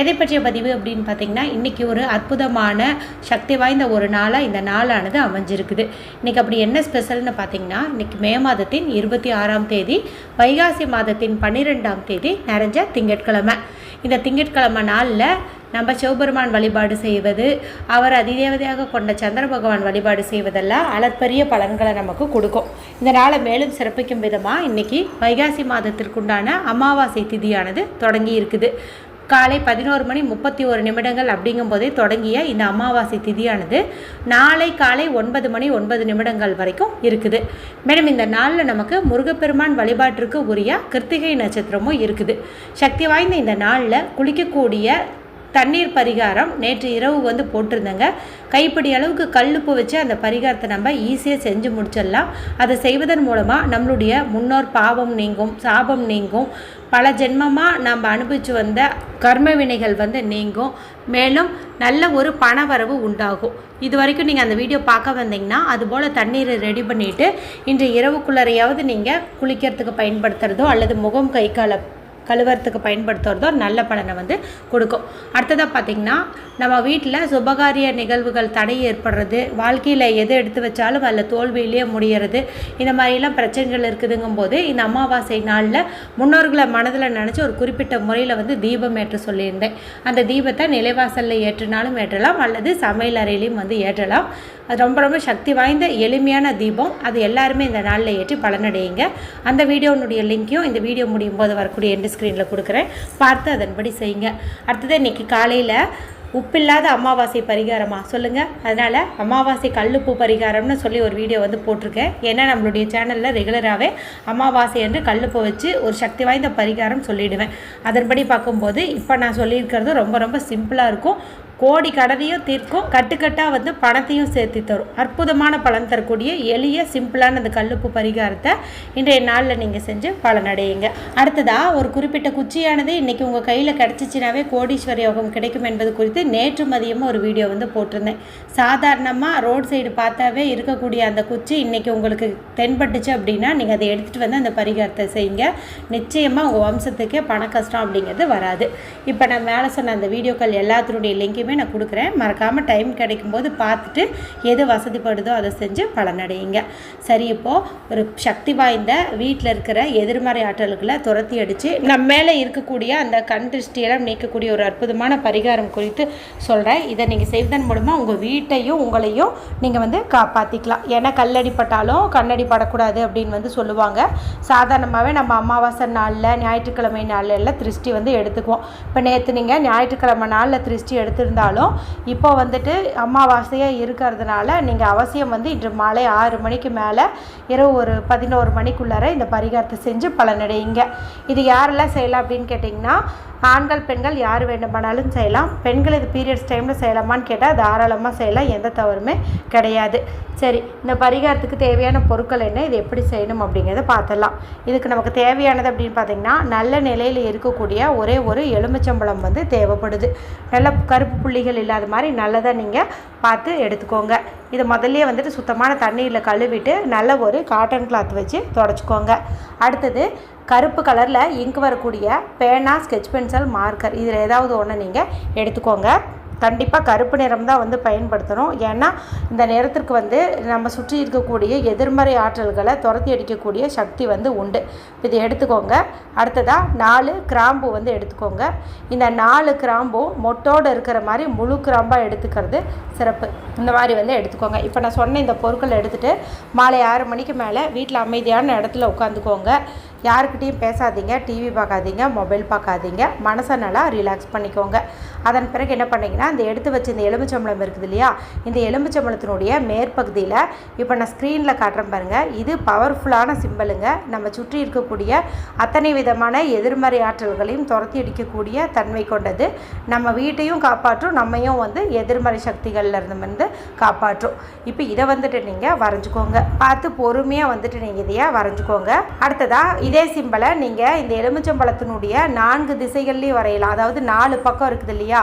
எதை பற்றிய பதிவு அப்படின்னு பார்த்தீங்கன்னா இன்றைக்கி ஒரு அற்புதமான சக்தி வாய்ந்த ஒரு நாளாக இந்த நாளானது அமைஞ்சிருக்குது. இன்றைக்கி அப்படி என்ன ஸ்பெஷல்னு பார்த்தீங்கன்னா இன்றைக்கி மே மாதத்தின் இருபத்தி ஆறாம் தேதி வைகாசி மாதத்தின் பன்னிரெண்டாம் தேதி நிறைஞ்ச திங்கட்கிழமை. இந்த திங்கட்கிழமை நாளில் நம்ம சிவபெருமான் வழிபாடு செய்வது அவர் அதிதேவதையாக கொண்ட சந்திர பகவான் வழிபாடு செய்வதெல்லாம் அளப்பரிய பலன்களை நமக்கு கொடுக்கும். இந்த நாளை மேலும் சிறப்பிக்கும் விதமாக இன்றைக்கி வைகாசி மாதத்திற்குண்டான அமாவாசை திதியானது தொடங்கி இருக்குது. காலை பதினோரு மணி முப்பத்தி ஒரு நிமிடங்கள் அப்படிங்கும்போதே தொடங்கிய இந்த அமாவாசை திதியானது நாளை காலை ஒன்பது மணி ஒன்பது நிமிடங்கள் வரைக்கும் இருக்குது. மேடம் இந்த நாளில் நமக்கு முருகப்பெருமான் வழிபாட்டிற்கு உரிய கிருத்திகை நட்சத்திரமும் இருக்குது. சக்தி வாய்ந்த இந்த நாளில் குளிக்கக்கூடிய தண்ணீர் பரிகாரம் நேற்று இரவு வந்து போட்டிருந்தேங்க. கைப்பிடி அளவுக்கு கல்லுப்பு வச்சு அந்த பரிகாரத்தை நம்ம ஈஸியாக செஞ்சு முடிச்சிடலாம். அதை செய்வதன் மூலமாக நம்மளுடைய முன்னோர் பாவம் நீங்கும் சாபம் நீங்கும். பல ஜென்மமாக நம்ம அனுபவித்து வந்த கர்ம வினைகள் வந்து நீங்கும். மேலும் நல்ல ஒரு பண வரவு உண்டாகும். இது வரைக்கும் நீங்கள் அந்த வீடியோ பார்க்க வந்தீங்கன்னா அதுபோல் தண்ணீரை ரெடி பண்ணிவிட்டு இன்று இரவுக்குள்ளறையாவது நீங்கள் குளிக்கிறதுக்கு பயன்படுத்துகிறதோ அல்லது முகம் கை காலை கழுவுறதுக்கு பயன்படுத்துகிறதோ நல்ல பலனை வந்து கொடுக்கும். அடுத்ததாக பார்த்திங்கன்னா நம்ம வீட்டில் சுபகாரிய நிகழ்வுகள் தடை ஏற்படுறது வாழ்க்கையில் எது எடுத்து வச்சாலும் அதில் தோல்வியிலேயே முடியறது இந்த மாதிரிலாம் பிரச்சனைகள் இருக்குதுங்கும் போது இந்த அமாவாசை நாளில் முன்னோர்களை மனதில் நினச்சி ஒரு குறிப்பிட்ட முறையில் வந்து தீபம் ஏற்ற சொல்லியிருந்தேன். அந்த தீபத்தை நிலைவாசலில் ஏற்றினாலும் ஏற்றலாம் அல்லது சமையல் அறையிலையும் வந்து ஏற்றலாம். அது ரொம்ப ரொம்ப சக்தி வாய்ந்த எளிமையான தீபம். அது எல்லாருமே இந்த நாளில் ஏற்றி பலனடையுங்க. அந்த வீடியோனுடைய லிங்க்கையும் இந்த வீடியோ முடியும் போது வரக்கூடிய என்று ஸ்க்ரீனில் கொடுக்குறேன். பார்த்து அதன்படி செய்யுங்க. அடுத்தது இன்றைக்கி காலையில் உப்பில்லாத அமாவாசை பரிகாரமா? சொல்லுங்கள் அதனால் அமாவாசை கல்லுப்பு பரிகாரம்னு சொல்லி ஒரு வீடியோ வந்து போட்டிருக்கேன். ஏன்னா நம்மளுடைய சேனலில் ரெகுலராகவே அமாவாசை என்று கல்லுப்பு வச்சு ஒரு சக்தி வாய்ந்த பரிகாரம் சொல்லிவிடுவேன் அதன்படி பார்க்கும்போது இப்போ நான் சொல்லியிருக்கிறது ரொம்ப ரொம்ப சிம்பிளாக இருக்கும். கோடி கடனையும் தீர்க்கும் கட்டுக்கட்டாக வந்து பணத்தையும் சேர்த்து தரும். அற்புதமான பலன் தரக்கூடிய எளிய சிம்பிளான அந்த கல்லுப்பு பரிகாரத்தை இன்றைய நாளில் நீங்கள் செஞ்சு பலனடையுங்க. அடுத்ததாக ஒரு குறிப்பிட்ட குச்சியானது இன்றைக்கி உங்கள் கையில் கிடச்சிச்சினாவே கோடீஸ்வர யோகம் கிடைக்கும் என்பது குறித்து நேற்று மதியமாக ஒரு வீடியோ வந்து போட்டிருந்தேன். சாதாரணமாக ரோட் சைடு பார்த்தாவே இருக்கக்கூடிய அந்த குச்சி இன்றைக்கி உங்களுக்கு தென்பட்டுச்சு அப்படின்னா நீங்கள் அதை எடுத்துகிட்டு வந்து அந்த பரிகாரத்தை செய்யுங்க. நிச்சயமாக உங்கள் வம்சத்துக்கே பண கஷ்டம் அப்படிங்கிறது வராது. இப்போ நான் மேலே சொன்ன அந்த வீடியோக்கள் எல்லாத்தினுடைய லிங்க்குமே நான் கொடுக்குறேன். மறக்காமல் டைம் கிடைக்கும்போது பார்த்துட்டு எது வசதிப்படுதோ அதை செஞ்சு பலனடையுங்க. சரி இப்போது ஒரு சக்தி வாய்ந்த வீட்டில் இருக்கிற எதிர்மறை ஆற்றல்களை துரத்தி அடித்து நம்ம மேலே இருக்கக்கூடிய அந்த கண் திருஷ்டியெல்லாம் நீக்கக்கூடிய ஒரு அற்புதமான பரிகாரம் குறித்து சொல்கிறேன் இதை நீங்கள் செய்வதன் மூலமாக உங்கள் வீட்டையும் உங்களையும் நீங்கள் வந்து காப்பாற்றிக்கலாம் ஏன்னா கல்லடி பட்டாலும் கண்ணடி படக்கூடாது அப்படின்னு வந்து சொல்லுவாங்க. சாதாரணமாகவே நம்ம அமாவாசை நாளில் ஞாயிற்றுக்கிழமை நாளில் எல்லாம் திருஷ்டி வந்து எடுத்துக்குவோம். இப்போ நேற்று நீங்கள் ஞாயிற்றுக்கிழமை நாளில் திருஷ்டி இருந்தாலும் இப்போ வந்துட்டு அமாவாசையாக இருக்கிறதுனால நீங்கள் அவசியம் வந்து இன்று மாலை ஆறு மணிக்கு மேலே இரவு ஒரு பதினோரு மணிக்குள்ளார இந்த பரிகாரத்தை செஞ்சு பலனடையுங்க. இது யாரெல்லாம் செய்யலாம் அப்படின்னு கேட்டிங்கன்னா ஆண்கள் பெண்கள் யார் வேண்டுமானாலும் செய்யலாம். பெண்கள் இது பீரியட்ஸ் டைமில் செய்யலாமான்னு கேட்டால் தாராளமாக செய்யலாம். எந்த தவறுமே கிடையாது. சரி இந்த பரிகாரத்துக்கு தேவையான பொருட்கள் என்ன? இது எப்படி செய்யணும் அப்படிங்கிறத பார்த்துடலாம். இதுக்கு நமக்கு தேவையானது அப்படின்னு பார்த்தீங்கன்னா நல்ல நிலையில் இருக்கக்கூடிய ஒரே ஒரு எலுமிச்சம்பழம் வந்து தேவைப்படுது. நல்ல கருப்பு புள்ளிகள் இல்லாத மாதிரி நல்லதாக நீங்கள் பார்த்து எடுத்துக்கோங்க. இதை முதல்ல வந்துட்டு சுத்தமான தண்ணீரில் கழுவிட்டு நல்ல ஒரு காட்டன் கிளாத் வச்சு தொடச்சிக்கோங்க. அடுத்தது கருப்பு கலரில் இங்கு வரக்கூடிய பேனா ஸ்கெட்ச் பென்சில் மார்க்கர் இதில் ஏதாவது ஒன்று நீங்கள் எடுத்துக்கோங்க. கண்டிப்பாக கருப்பு நிறம் தான் வந்து பயன்படுத்தணும். ஏன்னா இந்த நிறத்திற்கு வந்து நம்ம சுற்றி இருக்கக்கூடிய எதிர்மறை ஆற்றல்களை துரத்தி அடிக்கக்கூடிய சக்தி வந்து உண்டு. இதை எடுத்துக்கோங்க. அடுத்ததாக நாலு கிராம்பு வந்து எடுத்துக்கோங்க. இந்த நாலு கிராம்பும் மொட்டோடு இருக்கிற மாதிரி முழு கிராம்பாக எடுத்துக்கிறது சிறப்பு. இந்த மாதிரி வந்து எடுத்துக்கோங்க. இப்போ நான் சொன்ன இந்த பொருட்களை எடுத்துகிட்டு மாலை ஆறு மணிக்கு மேலே வீட்டில் அமைதியான இடத்துல உட்காந்துக்கோங்க. யாருக்கிட்டேயும் பேசாதீங்க டிவி பார்க்காதீங்க மொபைல் பார்க்காதீங்க. மனசை நல்லா ரிலாக்ஸ் பண்ணிக்கோங்க. அதன் பிறகு என்ன பண்ணிங்கன்னா இந்த எடுத்து வச்சு இந்த எலுமிச்சம்பழம் இருக்குது இல்லையா? இந்த எலுமிச்சம்பழத்தினுடைய மேற்பகுதியில் இப்போ நான் ஸ்க்ரீனில் காட்டுறேன் பாருங்கள் இது பவர்ஃபுல்லான சிம்பிளுங்க நம்ம சுற்றி இருக்கக்கூடிய அத்தனை விதமான எதிர்மறை ஆற்றல்களையும் துரத்தி அடிக்கக்கூடிய தன்மை கொண்டது. நம்ம வீட்டையும் காப்பாற்றும் நம்மையும் வந்து எதிர்மறை சக்திகள்ல இருந்து வந்து காப்பாற்றும். இப்போ இதை வந்துட்டு நீங்கள் வரைஞ்சிக்கோங்க. பார்த்து பொறுமையாக வந்துட்டு நீங்கள் இதையே வரைஞ்சிக்கோங்க. அடுத்ததாக இதே சிம்பிளை நீங்கள் இந்த எலுமிச்சம்பழத்தினுடைய நான்கு திசைகள்லேயும் வரையலாம். அதாவது நாலு பக்கம் இருக்குது இல்லையா?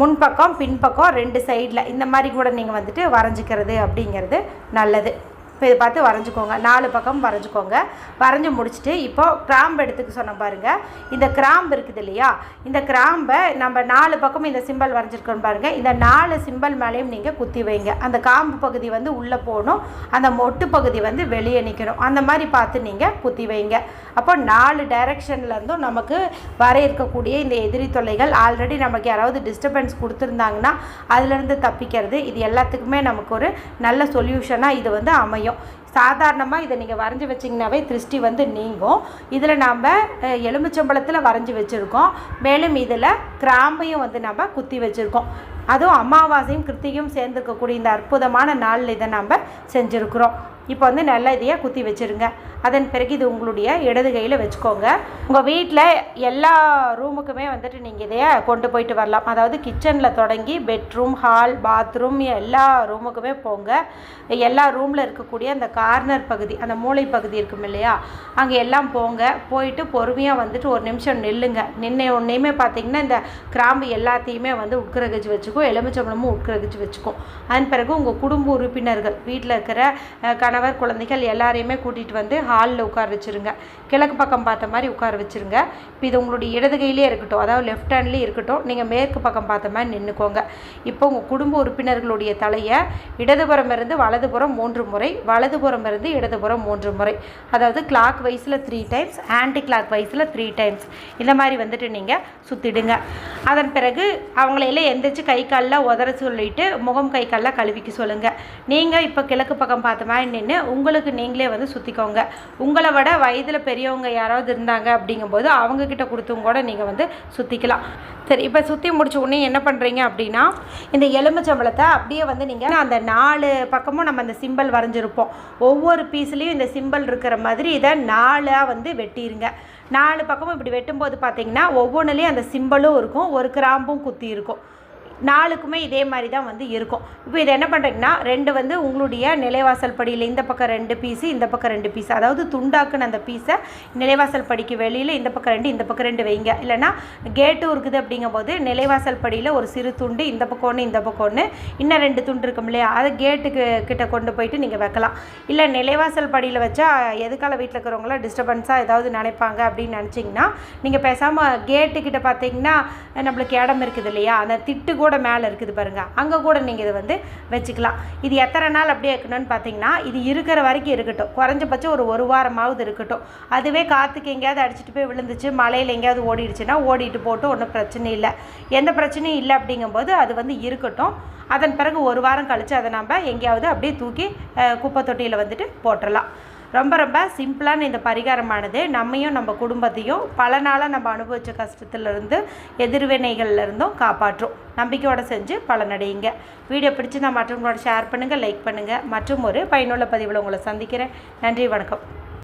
முன்பக்கம் பின்பக்கம் ரெண்டு சைடில் இந்த மாதிரி கூட நீங்கள் வந்துட்டு வரைஞ்சிக்கிறது அப்படிங்கிறது நல்லது. இப்போ இதை பார்த்து வரைஞ்சிக்கோங்க. நாலு பக்கம் வரைஞ்சிக்கோங்க. வரைஞ்சி முடிச்சுட்டு இப்போ கிராம்பு எடுத்துக்க சொன்ன பாருங்கள் இந்த கிராம்பு இருக்குது இல்லையா? இந்த கிராம்பை நம்ம நாலு பக்கம் இந்த சிம்பல் வரைஞ்சிருக்கோம் பாருங்கள் இந்த நாலு சிம்பல் மேலேயும் நீங்கள் குத்தி வைங்க. அந்த காம்பு பகுதி வந்து உள்ளே போகணும். அந்த மொட்டு பகுதி வந்து வெளியே நிற்கணும் அந்த மாதிரி பார்த்து நீங்கள் குத்தி வைங்க. அப்போ நாலு டைரக்ஷன்லேருந்தும் நமக்கு வர இருக்கக்கூடிய இந்த எதிரி தொல்லைகள் ஆல்ரெடி நமக்கு யாராவது டிஸ்டர்பன்ஸ் கொடுத்துருந்தாங்கன்னா அதுலேருந்து தப்பிக்கிறது. இது எல்லாத்துக்குமே நமக்கு ஒரு நல்ல சொல்யூஷனாக இது வந்து அமையும். சாதாரணமாக இதை நீங்கள் வரைஞ்சி வச்சிங்கனாவே திருஷ்டி வந்து நீங்கும். இதில் நாம் எலுமிச்சம்பழத்தில் வரைஞ்சி வச்சுருக்கோம். மேலும் இதில் கிராம்பையும் வந்து நம்ம குத்தி வச்சுருக்கோம். அதுவும் அமாவாசையும் கிருத்திகையும் சேர்ந்துருக்கக்கூடிய இந்த அற்புதமான நாளில் இதை நம்ம செஞ்சுருக்குறோம். இப்போ வந்து நல்ல இதையாக குத்தி வச்சுருங்க. அதன் பிறகு இது உங்களுடைய இடது கையில் வச்சுக்கோங்க. உங்கள் வீட்டில் எல்லா ரூமுக்குமே வந்துட்டு நீங்கள் இதையே கொண்டு போயிட்டு வரலாம். அதாவது கிச்சனில் தொடங்கி பெட்ரூம் ஹால் பாத்ரூம் எல்லா ரூமுக்குமே போங்க. எல்லா ரூமில் இருக்கக்கூடிய அந்த கார்னர் பகுதி அந்த மூளை பகுதி இருக்கும் இல்லையா? அங்கே எல்லாம் போங்க. போயிட்டு பொறுமையாக வந்துட்டு ஒரு நிமிஷம் நில்லுங்க. நின்று ஒன்றையுமே பார்த்தீங்கன்னா இந்த கிராம்பு எல்லாத்தையுமே வந்து உட்கிரகிச்சு வச்சுக்கும் எலுமிச்சம்பழமும் உட்கிரகிச்சு வச்சுக்கும். அதன் பிறகு உங்கள் குடும்ப உறுப்பினர்கள் வீட்டில் இருக்கிற அஹ், கணவர் குழந்தைகள் எல்லாரையுமே கூட்டிகிட்டு வந்து ஹாலில் உட்கார வச்சுருங்க. கிழக்கு பக்கம் பார்த்த மாதிரி உட்கார வச்சுருங்க. இப்போ இது உங்களுடைய இடது கையிலே இருக்கட்டும். அதாவது லெஃப்ட் ஹேண்ட்லேயே இருக்கட்டும். நீங்கள் மேற்கு பக்கம் பார்த்த மாதிரி நின்றுக்கோங்க இப்போ உங்கள் குடும்ப உறுப்பினர்களுடைய தலையை இடதுபுறம் இருந்து வலதுபுறம் மூன்று முறை வலதுபுறம் இருந்து இடதுபுறம் மூன்று முறை. அதாவது கிளாக் வைஸில் த்ரீ டைம்ஸ் ஆன்டி கிளாக் வைஸில் த்ரீ டைம்ஸ் இந்த மாதிரி வந்துட்டு நீங்கள் சுற்றிடுங்க அதன் பிறகு அவங்களையெல்லாம் எந்திரிச்சு கை காலில் உதற சொல்லிட்டு முகம் கை காலில் கழுவிக்க சொல்லுங்கள் நீங்கள் இப்போ கிழக்கு பக்கம் பார்த்த மாதிரி நின்று உங்களுக்கு நீங்களே வந்து சுற்றிக்கோங்க உங்களை விட வயதில் பெரியவங்க யாராவது இருந்தாங்க அப்படிங்கும்போது அவங்கக்கிட்ட கொடுத்தும் கூட நீங்கள் வந்து சுற்றிக்கலாம் சரி இப்போ சுற்றி முடிச்ச உடனே என்ன பண்ணுறீங்க அப்படின்னா இந்த எலுமிச்சம்பழத்தை அப்படியே வந்து நீங்கள் அந்த நாலு பக்கமும் நம்ம அந்த சிம்பல் வரைஞ்சிருப்போம். ஒவ்வொரு பீஸ்லேயும் இந்த சிம்பல் இருக்கிற மாதிரி இதை நாலாக வந்து வெட்டிடுங்க நாலு பக்கமும் இப்படி வெட்டும்போது பார்த்தீங்கன்னா ஒவ்வொன்றுலேயும் அந்த சிம்பலும் இருக்கும் ஒரு கிராம்பும் குத்தி இருக்கும். நாளுக்குமே இதே மாதிரி தான் வந்து இருக்கும். இப்போ இதை என்ன பண்ணுறீங்கன்னா ரெண்டு வந்து உங்களுடைய நிலைவாசல் படியில் இந்த பக்கம் ரெண்டு பீஸு இந்த பக்கம் ரெண்டு பீஸ் அதாவது துண்டாக்குன அந்த பீஸை நிலைவாசல் படிக்கு வெளியில் இந்த பக்கம் ரெண்டு இந்த பக்கம் ரெண்டு வைங்க. இல்லைன்னா கேட்டும் இருக்குது அப்படிங்கும்போது நிலைவாசல் படியில் ஒரு சிறு துண்டு இந்த பக்கம் ஒன்று இந்த பக்கம் ஒன்று இன்னும் ரெண்டு துண்டு இருக்கும் இல்லையா? அதை கேட்டுக்கு கிட்ட கொண்டு போயிட்டு நீங்கள் வைக்கலாம். இல்லை நிலைவாசல் படியில் வச்சா எதுக்கால வீட்டில் இருக்கிறவங்களாம் டிஸ்டர்பன்ஸாக ஏதாவது நினைப்பாங்க அப்படின்னு நினச்சிங்கன்னா நீங்கள் பேசாமல் கேட்டுக்கிட்ட பார்த்தீங்கன்னா நம்மளுக்கு இடம் இருக்குது இல்லையா? அந்த திட்டு கூட கூட மேலே இருக்குது பாருங்கள் அங்கே கூட நீங்கள் இதை வந்து வச்சுக்கலாம். இது எத்தனை நாள் அப்படியே இருக்கணும்னு பார்த்தீங்கன்னா இது இருக்கிற வரைக்கும் இருக்கட்டும். குறைஞ்சபட்சம் ஒரு ஒரு வாரமாவது இருக்கட்டும். அதுவே காற்றுக்கு எங்கேயாவது அடிச்சிட்டு போய் விழுந்துச்சு மலையில் எங்கேயாவது ஓடிடுச்சுன்னா ஓடிட்டு போட்டு ஒன்றும் பிரச்சனை இல்லை. எந்த பிரச்சனையும் இல்லை அப்படிங்கும்போது அது வந்து இருக்கட்டும். அதன் பிறகு ஒரு வாரம் கழித்து அதை நம்ம எங்கேயாவது அப்படியே தூக்கி குப்பை தொட்டியில் வந்துட்டு போட்டுடலாம் ரொம்ப ரொம்ப சிம்பிளான இந்த பரிகாரமானது. நம்மையும் நம்ம குடும்பத்தையும் பல நாளாக நம்ம அனுபவித்த கஷ்டத்துலேருந்து எதிர்வினைகள்லேருந்தும் காப்பாற்றும். நம்பிக்கையோட செஞ்சு பலனடையுங்க. வீடியோ பிடிச்சி நான் மற்றவங்களோட ஷேர் பண்ணுங்கள் லைக் பண்ணுங்கள் மற்றும் ஒரு பயனுள்ள பதிவில் உங்களை சந்திக்கிறேன். நன்றி வணக்கம்.